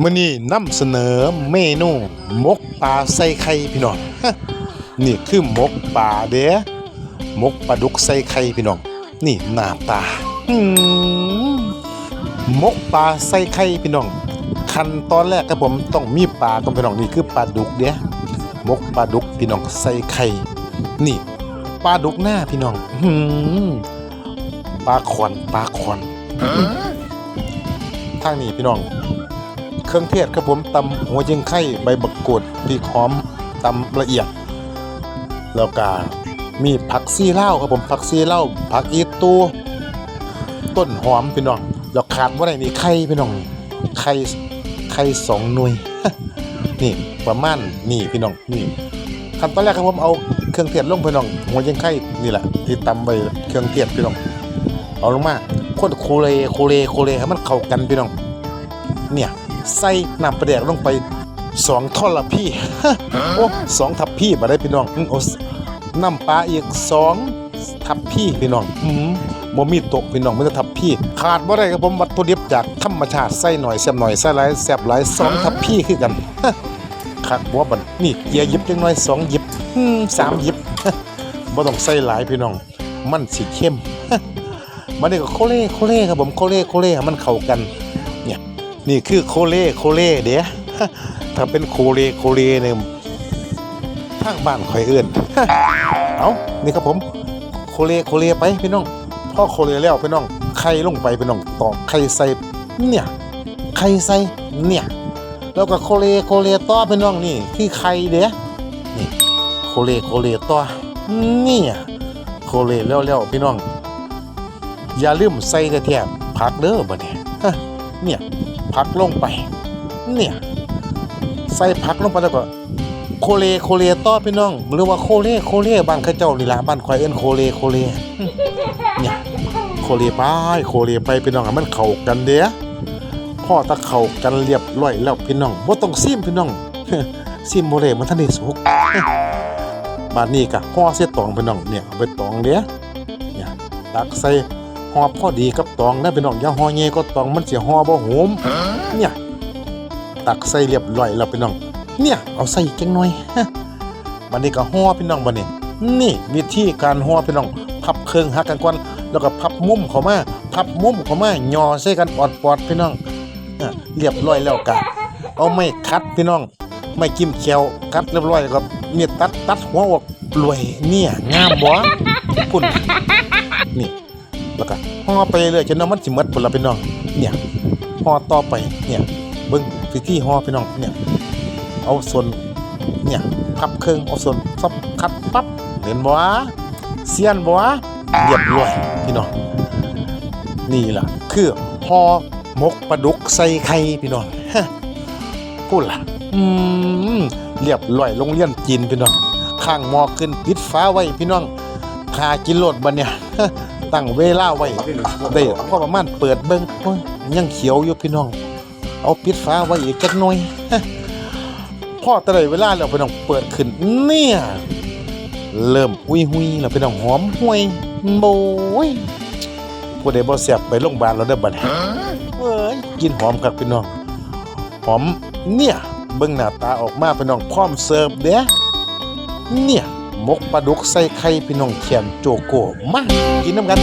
มื้อนี้นำเสนอเมนูมกปลาใส่ไข่พี่น้องนี่คือมกปลาเด้มกปลาดุกใส่ไข่พี่น้อง นี่หน้าตามหมกปลาใส่ไข่พี่น้องขั้นตอนแรกครับผมต้องมีปลาก่อนพี่น้องนี่คือปลาดุกเด้มกปลาดุกพี่น้องใส่ไข่นี่ปลาดุกหน้าพี่น้องอืมปลาขอนปลาขอนทางนี้พี่น้อง เครื่องเทศครับผมตำหัวจิงไข่ใบบักกูดพริกหอมตำละเอียด แล้วก็มีผักซีเล่าครับผมผักซีเล่าผักอีตูต้นหอมพี่น้องแล้วขาดว่าไรนี่ไข่พี่น้องไข่ไข่สองหน่วยนี่ประมาณนี่พี่น้องนี่ขั้นตอนแรกครับผมเอาเครื่องเทศลงพี่น้องหัวจิงไข่นี่แหละที่ตำไปเครื่องเทศพี่น้องเอาลงมาคนโคเลโคเลโคเลให้มันเข้ากันพี่น้อง เนี่ย ใส่น้ำปลาแดกลงไปสองท่อนละพี่โอ้สองทับพี่มาได้พี่น้องโอ้น้ำปลาอีกสองทับพี่พี่น้องอืมบ่มีตกพี่น้องไม่ได้ทับพี่ ขาดบ่ได้ครับผมวัตถุดิบจากธรรมชาติใส่หน่อยแซ่บหน่อยใส่หลายแซ่บหลายสองทับพี่คือกันคักบ่บัดนี่เกียยิบจังน้อยสองยิบสามยิบบ่ต้องใส่หลายพี่น้อง มันสิเข้มมันนี่ก็โคเล่โคเล่ครับผมโคเล่โคเล่มันเข้ากัน นี่คือโคเล่โคเล่เด้ถ้าเป็นโคเล่โคเล่เนี่ยทางบ้านข่อยเอื้นเอานี่ครับผม โคเล่โคเล่ไปพี่น้องพ่อโคเล่แล้วพี่น้องไข่ลงไปพี่น้องตอกไข่ใส่เนี่ยไข่ใส่เนี่ยแล้วก็โคเล่โคเล่ต่อพี่น้องนี่คือไข่เด้นี่โคเล่โคเล่ต่อเนี่ยโคเล่แล้วๆพี่น้องอย่าลืมใส่กระเทียมผักเด้อบ่เนี่ยเนี่ย ผักลงไป เนี่ยใส่ผักลงไปแล้วก็โคเลโคเลต่อพี่น้องหรือว่าโคเลโคเลบ้านข้าเจ้านี่ล่ะบ้านข่อยเอิ้นโคเลโคเลเนี่ยโคเลไปโคเลไปพี่น้องมันเข้ากันเด้อพ่อตะเข้ากันเรียบร้อยแล้วพี่น้องบ่ต้องซิมพี่น้องซิมบ่ได้มันทันได้สุกบาดนี้ก็ห่อเสียตองพี่น้องเนี่ยเอาไปตองเด้อเนี่ยตักใส่ ห่อพอดีกับตองนะพี่น้องอย่าห่อเงี้ยก็ตองมันเสียห่อบ่โหมเนี่ย ตักใส่เรียบร้อยแล้วพี่น้อง เนี่ยเอาใส่อีกจังหน่อยบัดนี้ก็ห่อพี่น้องบัดนี้ นี่วิธีการห่อพี่น้อง พับเครื่องหักกันก่อนแล้วก็พับมุมเข้ามาพับมุมเข้ามาย่อใส่กันออดๆพี่น้องอะเรียบร้อยแล้วกะเอาไม้คัดพี่น้องไม่จิ้มแควคัดเรียบร้อยแล้วก็มีดตัดตัดหัวออกรวยเนี่ยงามบ่พุ่นนี่ แล้วก็ห่อไปเรื่อยจนน้ำมันสิหมดพุ่นละพี่น้องเนี่ยห่อต่อไปเนี่ยเบิ่งวิธีห่อพี่น้องเนี่ยเอาส่วนเนี่ยพับเครื่องเอาส่วนซับคัดปั๊บเห็นบ่เสียนบ่เรียบร้อยพี่น้องนี่ล่ะคือห่อมกปลาดุกใส่ไข่พี่น้องฮะพูดล่ะอืมเรียบร้อยโรงเรียนจีนพี่น้องข้างหมอขึ้นปิดฟ้าไว้พี่น้องคากินโลดบัดเนี่ย ตั้งเวลาไว้ได้พอประมาณเปิดเบิ่งโอ้ยยังเขียวอยู่พี่น้อง เอาปิดฟ้าไว้อีกจักหน่อยพ่อตะไดเวลาแล้วพี่น้องเปิดขึ้นเนี่ยเริ่มหุยหุยๆแล้วพี่น้องหอมห่วยโบยผู้ใดบ่แซ่บไปโรงพยาบาลแล้วเด้อบัดนี้เอ้ยกินหอมครับพี่น้องหอมเนี่ยเบิ่งหน้าตาออกมาพี่น้องพร้อมเสิร์ฟเด้เนี่ยห มกปลาดุกใส่ไข่พี่น้องเขียมโจโก้มากินน้ำกัน